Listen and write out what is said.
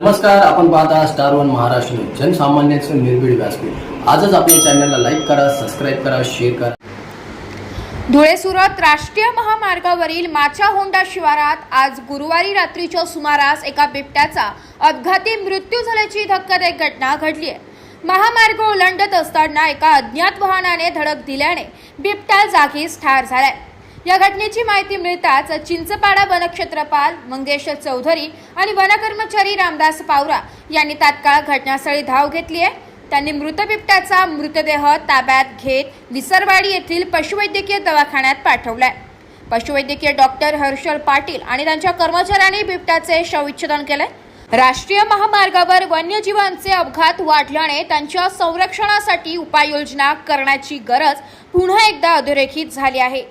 नमस्कार आपण पाहता स्टार वन महाराष्ट्र न्यूज. जनसामान्यांचं निर्भीड व्यासपीठ. आजच आपल्या चॅनलला लाईक करा सबस्क्राईब करा शेअर करा. धुळे सुरत राष्ट्रीय महामार्गावरील माचा होंडा शिवारात आज गुरुवारी रात्रीच्या सुमारास एका बिबट्याचा अपघाती मृत्यू झाल्याची धक्कादायक घटना घडली आहे. महामार्ग ओलांडत असताना एका अज्ञात वाहनाने धडक दिल्याने बिबट्या जागीच ठार झालाय. या घटनेची माहिती मिळताच चिंचपाडा वनक्षेत्रपाल मंगेश चौधरी आणि वनकर्मचारी रामदास पावरा यांनी तात्काळ घटनास्थळी धाव घेतली आहे. त्यांनी मृत बिबट्याचा मृतदेह ताब्यात घेत विसरवाडी येथील पशुवैद्यकीय दवाखान्यात पाठवलाय. पशुवैद्यकीय डॉक्टर हर्षल पाटील आणि त्यांच्या कर्मचाऱ्यांनी बिबट्याचे शवविच्छेदन केले राष्ट्रीय महामार्गावर वन्यजीवांचे अपघात वाढल्याने त्यांच्या संरक्षणासाठी उपाययोजना करण्याची गरज पुन्हा एकदा अधोरेखित झाली आहे.